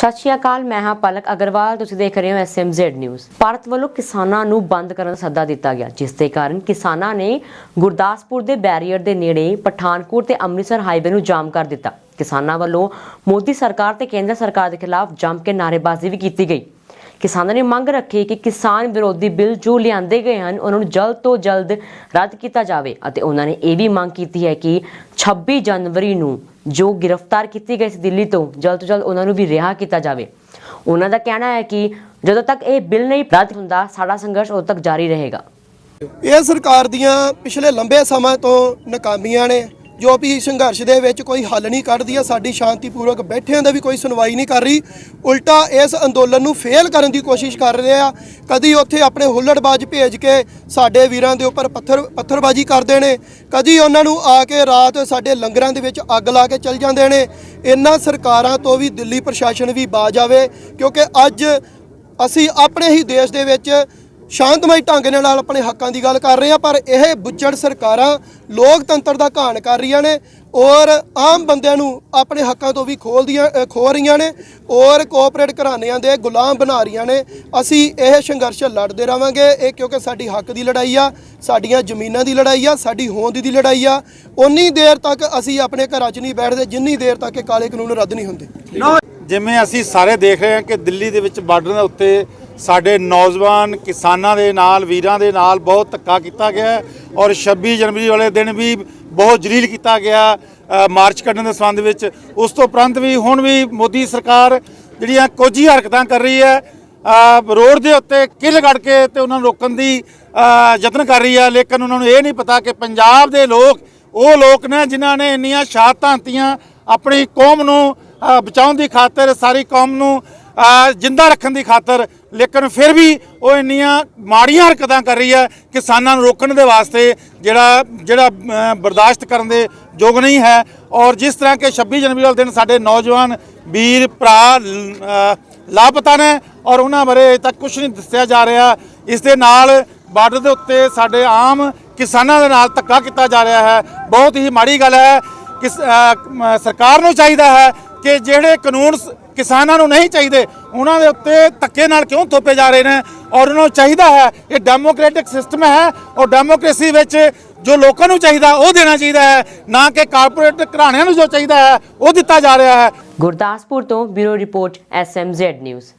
ਸਤਿ ਸ਼੍ਰੀ ਅਕਾਲ, ਮੈਂ ਹਾਂ ਪਲਕ ਅਗਰਵਾਲ, ਤੁਸੀਂ ਦੇਖ ਰਹੇ ਹੋ ਐਸਐਮਜ਼ੈਡ ਨਿਊਜ਼ ਭਾਰਤ ਵੱਲੋਂ ਕਿਸਾਨਾਂ ਨੂੰ ਬੰਦ ਕਰਨ ਦਾ ਸੱਦਾ ਦਿੱਤਾ ਗਿਆ, ਜਿਸ ਦੇ ਕਾਰਨ ਕਿਸਾਨਾਂ ਨੇ ਗੁਰਦਾਸਪੁਰ ਦੇ ਬੈਰੀਅਰ ਦੇ ਨੇੜੇ ਪਠਾਨਕੋਟ ਤੇ ਅੰਮ੍ਰਿਤਸਰ ਹਾਈਵੇ ਨੂੰ ਜਾਮ ਕਰ ਦਿੱਤਾ। ਕਿਸਾਨਾਂ ਵੱਲੋਂ ਮੋਦੀ ਸਰਕਾਰ ਤੇ ਕੇਂਦਰ ਸਰਕਾਰ ਦੇ ਖਿਲਾਫ ਜੰਮ ਕੇ ਨਾਅਰੇਬਾਜ਼ੀ ਵੀ ਕੀਤੀ ਗਈ। ਕਿਸਾਨਾਂ ਨੇ ਮੰਗ ਰੱਖੀ ਕਿ ਕਿਸਾਨ ਵਿਰੋਧੀ ਬਿੱਲ ਜੋ ਲਿਆਂਦੇ ਗਏ ਹਨ, ਉਹਨਾਂ ਨੂੰ ਜਲਦ ਤੋਂ ਜਲਦ ਰੱਦ ਕੀਤਾ ਜਾਵੇ ਅਤੇ ਉਹਨਾਂ ਨੇ ਇਹ ਵੀ ਮੰਗ ਕੀਤੀ ਹੈ ਕਿ 26 ਜਨਵਰੀ ਨੂੰ ਜੋ ਗ੍ਰਿਫਤਾਰ ਕੀਤੇ ਗਏ ਸੀ ਦਿੱਲੀ ਤੋਂ, ਜਲਦ ਤੋਂ ਜਲਦ ਉਹਨਾਂ ਨੂੰ ਵੀ ਰਿਹਾ ਕੀਤਾ ਜਾਵੇ। ਉਹਨਾਂ ਦਾ ਕਹਿਣਾ ਹੈ ਕਿ ਜਦੋਂ ਤੱਕ ਇਹ ਬਿੱਲ ਨਹੀਂ ਰੱਦ ਹੁੰਦਾ, ਸਾਡਾ ਸੰਘਰਸ਼ ਉਦੋਂ ਤੱਕ ਜਾਰੀ ਰਹੇਗਾ। ਇਹ ਸਰਕਾਰ ਦੀਆਂ ਪਿਛਲੇ ਲੰਬੇ ਸਮਾਂ ਤੋਂ ਨਾਕਾਮੀਆਂ ਨੇ। ਜੋ ਵੀ ਸੰਘਰਸ਼ ਦੇ ਵਿੱਚ ਕੋਈ ਹੱਲ ਨਹੀਂ ਕੱਢਦੀ ਆ, ਸਾਡੀ ਸ਼ਾਂਤੀਪੂਰਵਕ ਬੈਠਿਆਂ ਦਾ ਵੀ ਕੋਈ ਸੁਣਵਾਈ ਨਹੀਂ ਕਰ ਰਹੀ। ਉਲਟਾ ਇਸ ਅੰਦੋਲਨ ਨੂੰ ਫੇਲ ਕਰਨ ਦੀ ਕੋਸ਼ਿਸ਼ ਕਰ ਰਹੇ ਆ। ਕਦੀ ਉੱਥੇ ਆਪਣੇ ਹੁੱਲੜਬਾਜ਼ ਭੇਜ ਕੇ ਸਾਡੇ ਵੀਰਾਂ ਦੇ ਉੱਪਰ ਪੱਥਰ, ਪੱਥਰਬਾਜ਼ੀ ਕਰਦੇ ਨੇ। ਕਦੀ ਉਹਨਾਂ ਨੂੰ ਆ ਕੇ ਰਾਤ ਸਾਡੇ ਲੰਗਰਾਂ ਦੇ ਵਿੱਚ ਅੱਗ ਲਾ ਕੇ ਚਲ ਜਾਂਦੇ ਨੇ। ਇਹਨਾਂ ਸਰਕਾਰਾਂ ਤੋਂ ਵੀ ਦਿੱਲੀ ਪ੍ਰਸ਼ਾਸਨ ਵੀ ਬਾਜ ਆਵੇ, ਕਿਉਂਕਿ ਅੱਜ ਅਸੀਂ ਆਪਣੇ ਹੀ ਦੇਸ਼ ਦੇ ਵਿੱਚ ਸ਼ਾਂਤਮਈ ਢੰਗ ਦੇ ਨਾਲ ਆਪਣੇ ਹੱਕਾਂ ਦੀ ਗੱਲ ਕਰ ਰਹੇ ਹਾਂ ਪਰ ਇਹ ਬੁੱਚੜ ਸਰਕਾਰਾਂ ਲੋਕਤੰਤਰ ਦਾ ਘਾਣ ਕਰ ਰਹੀਆਂ ਨੇ ਔਰ ਆਮ ਬੰਦਿਆਂ ਨੂੰ ਆਪਣੇ ਹੱਕਾਂ ਤੋਂ ਵੀ ਖੋਲਦੀਆਂ ਅ, ਖੋਹ ਰਹੀਆਂ ਨੇ ਔਰ ਕੋਆਪਰੇਟ ਘਰਾਣਿਆਂ ਦੇ ਗੁਲਾਮ ਬਣਾ ਰਹੀਆਂ ਨੇ। ਅਸੀਂ ਇਹ ਸੰਘਰਸ਼ ਲੜਦੇ ਰਵਾਂਗੇ। ਇਹ ਕਿਉਂਕਿ ਸਾਡੀ ਹੱਕ ਦੀ ਲੜਾਈ ਆ ਸਾਡੀਆਂ ਜ਼ਮੀਨਾਂ ਦੀ ਲੜਾਈ ਆ ਸਾਡੀ ਹੋਂਦ ਦੀ ਲੜਾਈ ਆ। ਉਨੀ ਦੇਰ ਤੱਕ ਅਸੀਂ ਆਪਣੇ ਘਰਾਂ 'ਚ ਨਹੀਂ ਬੈਠਦੇ ਜਿੰਨੀ ਦੇਰ ਤੱਕ ਇਹ ਕਾਲੇ ਕਾਨੂੰਨ ਰੱਦ ਨਹੀਂ ਹੁੰਦੇ। ਜਿਵੇਂ ਅਸੀਂ ਸਾਰੇ ਦੇਖ ਰਹੇ ਹਾਂ ਕਿ ਦਿੱਲੀ ਦੇ ਵਿੱਚ ਬਾਰਡਰ ਦੇ ਉੱਤੇ ਸਾਡੇ ਨੌਜਵਾਨ ਕਿਸਾਨਾਂ ਦੇ ਨਾਲ, ਵੀਰਾਂ ਦੇ ਨਾਲ ਬਹੁਤ ਧੱਕਾ ਕੀਤਾ ਗਿਆ ਔਰ 26 ਜਨਵਰੀ ਵਾਲੇ ਦਿਨ ਵੀ ਬਹੁਤ ਜਲੀਲ ਕੀਤਾ ਗਿਆ ਮਾਰਚ ਕੱਢਣ ਦੇ ਸੰਬੰਧ ਵਿੱਚ। ਉਸ ਤੋਂ ਉਪਰੰਤ ਵੀ ਹੁਣ ਵੀ ਮੋਦੀ ਸਰਕਾਰ ਜਿਹੜੀਆਂ ਕੋਝੀ ਹਰਕਤਾਂ ਕਰ ਰਹੀ ਹੈ ਰੋਡ ਦੇ ਉੱਤੇ ਕਿੱਲ ਕੱਢ ਕੇ ਤੇ ਉਹਨਾਂ ਨੂੰ ਰੋਕਣ ਦੀ ਯਤਨ ਕਰ ਰਹੀ ਹੈ। ਲੇਕਿਨ ਉਹਨਾਂ ਨੂੰ ਇਹ ਨਹੀਂ ਪਤਾ ਕਿ ਪੰਜਾਬ ਦੇ ਲੋਕ, ਉਹ ਲੋਕ ਨੇ ਜਿਨ੍ਹਾਂ ਨੇ ਇੰਨੀਆਂ ਸ਼ਹਾਦਤਾਂ ਦਿੱਤੀਆਂ, ਆਪਣੀ ਕੌਮ ਨੂੰ ਬਚਾਉਣ ਦੀ ਖਾਤਰ, ਸਾਰੀ ਕੌਮ ਨੂੰ ਜਿੰਦਾ ਰੱਖਣ ਦੀ ਖਾਤਰ, ਲੇਕਿਨ ਫਿਰ ਵੀ ਉਹ ਇੰਨੀਆਂ ਮਾੜੀਆਂ ਹਰਕਤਾਂ ਕਰ ਰਹੀ ਹੈ, ਕਿਸਾਨਾਂ ਨੂੰ ਰੋਕਣ ਦੇ ਵਾਸਤੇ ਜਿਹੜਾ ਜਿਹੜਾ ਬਰਦਾਸ਼ਤ ਕਰਨ ਦੇ ਯੋਗ ਨਹੀਂ ਹੈ। ਔਰ ਜਿਸ ਤਰ੍ਹਾਂ ਕਿ 26 ਜਨਵਰੀ ਵਾਲੇ ਦਿਨ ਸਾਡੇ ਨੌਜਵਾਨ ਵੀਰ, ਭਰਾ ਲਾਪਤਾ ਨੇ ਔਰ ਉਹਨਾਂ ਬਾਰੇ ਅਜੇ ਤੱਕ ਕੁਝ ਨਹੀਂ ਦੱਸਿਆ ਜਾ ਰਿਹਾ। ਇਸ ਦੇ ਨਾਲ ਬਾਰਡਰ ਦੇ ਉੱਤੇ ਸਾਡੇ ਆਮ ਕਿਸਾਨਾਂ ਦੇ ਨਾਲ ਧੱਕਾ ਕੀਤਾ ਜਾ ਰਿਹਾ ਹੈ। ਬਹੁਤ ਹੀ ਮਾੜੀ ਗੱਲ ਹੈ। ਕਿਸ ਸਰਕਾਰ ਨੂੰ ਚਾਹੀਦਾ ਹੈ ਕਿ ਜਿਹੜੇ ਕਾਨੂੰਨ ਕਿਸਾਨਾਂ ਨੂੰ ਨਹੀਂ ਚਾਹੀਦੇ, ਉਹਨਾਂ ਦੇ ਉੱਤੇ ਧੱਕੇ ਨਾਲ ਕਿਉਂ ਥੋਪੇ ਜਾ ਰਹੇ ਨੇ? ਔਰ ਉਹਨਾਂ ਨੂੰ ਚਾਹੀਦਾ ਹੈ, ਇਹ ਡੈਮੋਕ੍ਰੈਟਿਕ ਸਿਸਟਮ ਹੈ, ਔਰ ਡੈਮੋਕ੍ਰੇਸੀ ਵਿੱਚ ਜੋ ਲੋਕਾਂ ਨੂੰ ਚਾਹੀਦਾ, ਉਹ ਦੇਣਾ ਚਾਹੀਦਾ ਹੈ, ਨਾ ਕਿ ਕਾਰਪੋਰੇਟ ਘਰਾਣਿਆਂ ਨੂੰ ਜੋ ਚਾਹੀਦਾ ਹੈ, ਉਹ ਦਿੱਤਾ ਜਾ ਰਿਹਾ ਹੈ। ਗੁਰਦਾਸਪੁਰ ਤੋਂ ਬਿਊਰੋ ਰਿਪੋਰਟ ਐਸਐਮਜ਼ੈਡ ਨਿਊਜ਼